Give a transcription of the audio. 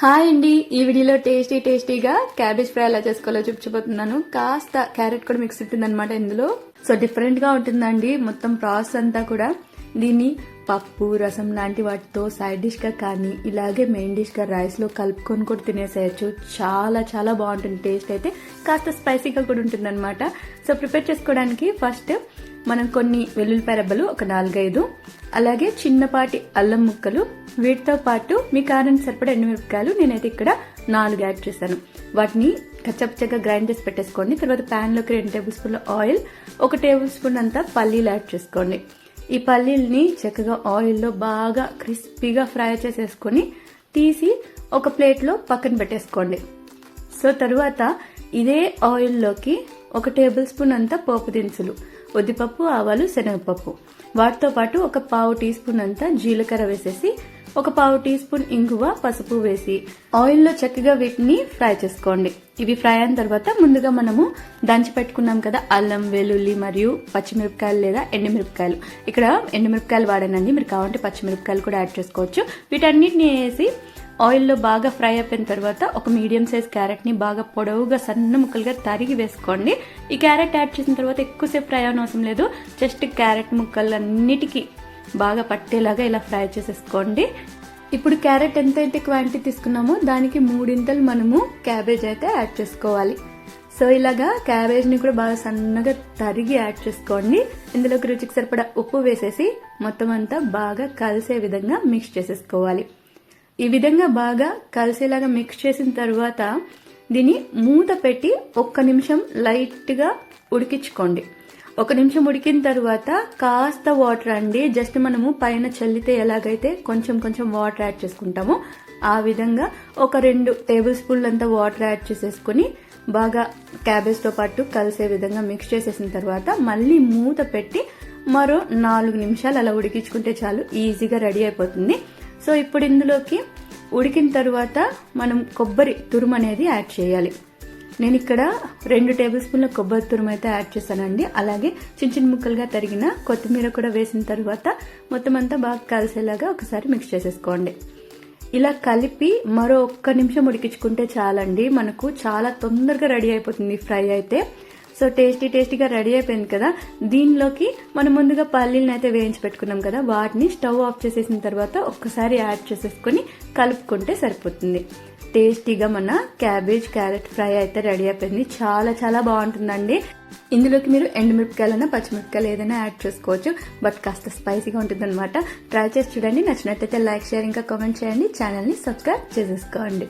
Hi అండి. ఈ వీడియోలో టేస్టీ టేస్టీగా క్యాబేజ్ ఫ్రై ఎలా చేసుకోవాలో చూపించబోతున్నాను. కాస్త క్యారెట్ కూడా మిక్స్ ఉంటుందన్నమాట ఇందులో. సో డిఫరెంట్గా ఉంటుందండి. మొత్తం ప్రాసెస్ అంతా కూడా దీన్ని పప్పు రసం లాంటి వాటితో సైడ్ డిష్గా కానీ ఇలాగే మెయిన్ డిష్గా రైస్లో కలుపుకొని కూడా తినేసేయచ్చు. చాలా చాలా బాగుంటుంది. టేస్ట్ అయితే కాస్త స్పైసీగా కూడా ఉంటుంది అనమాట సో ప్రిపేర్ చేసుకోవడానికి ఫస్ట్ మనం కొన్ని వెల్లుల్లిపాయ రెబ్బలు ఒక నాలుగైదు. అలాగే చిన్నపాటి అల్లం ముక్కలు. వీటితో పాటు మీ కారం సరిపడా ఎండుమిరపకాయలు. నేనైతే ఇక్కడ నాలుగు యాడ్ చేశాను. వాటిని కచ్చపచ్చగా గ్రైండ్ చేసి పెట్టేసుకోండి. తర్వాత ప్యాన్లోకి రెండు టేబుల్ స్పూన్ల ఆయిల్ ఒక టేబుల్ స్పూన్ అంతా పల్లీలు యాడ్ చేసుకోండి. ఈ పల్లీల్ని చక్కగా ఆయిల్లో బాగా క్రిస్పీగా ఫ్రై చేసేసుకొని తీసి ఒక ప్లేట్లో పక్కన పెట్టేసుకోండి. సో తరువాత ఇదే ఆయిల్లోకి ఒక టేబుల్ స్పూన్ అంతా పోపు దినుసులు ఉద్దిపప్పు ఆవాలు శనగపప్పు. వాటితో పాటు ఒక పావు టీ స్పూన్ అంతా జీలకర్ర వేసేసి ఒక పావు టీ స్పూన్ ఇంగువ పసుపు వేసి ఆయిల్లో చక్కగా వీటిని ఫ్రై చేసుకోండి. ఇవి ఫ్రై అయిన తర్వాత ముందుగా మనము దంచి పెట్టుకున్నాం కదా అల్లం వెల్లుల్లి మరియు పచ్చిమిరపకాయలు లేదా ఎండుమిరపకాయలు. ఇక్కడ ఎండుమిరపకాయలు వాడానండి మీరు కావాలంటే పచ్చిమిరపకాయలు కూడా యాడ్ చేసుకోవచ్చు. వీటన్నిటిని వేసి ఆయిల్లో బాగా ఫ్రై అయిపోయిన తర్వాత ఒక మీడియం సైజ్ క్యారెట్ని బాగా పొడవుగా సన్న ముక్కలుగా తరిగి వేసుకోండి. ఈ క్యారెట్ యాడ్ చేసిన తర్వాత ఎక్కువసేపు ఫ్రై అవనవసరం అవసరం లేదు. జస్ట్ క్యారెట్ ముక్కలన్నిటికీ బాగా పట్టేలాగా ఇలా ఫ్రై చేసేసుకోండి. ఇప్పుడు క్యారెట్ ఎంతైతే క్వాంటిటీ తీసుకున్నామో దానికి మూడింతలు మనము క్యాబేజ్ అయితే యాడ్ చేసుకోవాలి. సో ఇలాగా క్యాబేజ్ని కూడా బాగా సన్నగా తరిగి యాడ్ చేసుకోండి. ఇందులోకి రుచికి సరిపడా ఉప్పు వేసేసి మొత్తం అంతా బాగా కలిసే విధంగా మిక్స్ చేసేసుకోవాలి. ఈ విధంగా బాగా కలిసేలాగా మిక్స్ చేసిన తర్వాత దీన్ని మూత పెట్టి ఒక్క నిమిషం లైట్గా ఉడికించుకోండి. ఒక నిమిషం ఉడికిన తర్వాత కాస్త వాటర్ అండి. జస్ట్ మనము పైన చల్లితే ఎలాగైతే కొంచెం కొంచెం వాటర్ యాడ్ చేసుకుంటామో ఆ విధంగా ఒక రెండు టేబుల్ స్పూన్లు అంతా వాటర్ యాడ్ చేసేసుకుని బాగా క్యాబేజ్తో పాటు కలిసే విధంగా మిక్స్ చేసేసిన తర్వాత మళ్ళీ మూత పెట్టి మరో నాలుగు నిమిషాలు అలా ఉడికించుకుంటే చాలు ఈజీగా రెడీ అయిపోతుంది. సో ఇప్పుడు ఇందులోకి ఉడికిన తర్వాత మనం కొబ్బరి తురుము అనేది యాడ్ చేయాలి. నేను ఇక్కడ రెండు టేబుల్ స్పూన్ల కొబ్బరి తురుము అయితే యాడ్ చేశానండి. అలాగే చిన్న చిన్న ముక్కలుగా తరిగిన కొత్తిమీర కూడా వేసిన తర్వాత మొత్తం అంతా బాగా కలిసేలాగా ఒకసారి మిక్స్ చేసేసుకోండి. ఇలా కలిపి మరో ఒక్క నిమిషం ఉడికించుకుంటే చాలండి. మనకు చాలా తొందరగా రెడీ అయిపోతుంది ఫ్రై అయితే. సో టేస్టీ టేస్టీగా రెడీ అయిపోయింది కదా. దీనిలోకి మనం ముందుగా పల్లీలను అయితే వేయించి పెట్టుకున్నాం కదా. వాటిని స్టవ్ ఆఫ్ చేసేసిన తర్వాత ఒక్కసారి యాడ్ చేసేసుకుని కలుపుకుంటే సరిపోతుంది. టేస్టీగా మన క్యాబేజ్ క్యారెట్ ఫ్రై అయితే రెడీ అయిపోయింది. చాలా చాలా బాగుంటుందండి. ఇందులోకి మీరు ఎండుమిరపకాయలైనా పచ్చిమిరపకాయలు ఏదైనా యాడ్ చేసుకోవచ్చు. బట్ కాస్త స్పైసీగా ఉంటుంది అనమాట ట్రై చేసి చూడండి. నచ్చినట్టయితే లైక్ షేర్ ఇంకా కామెంట్ చేయండి. ఛానల్ని సబ్స్క్రైబ్ చేసేసుకోండి.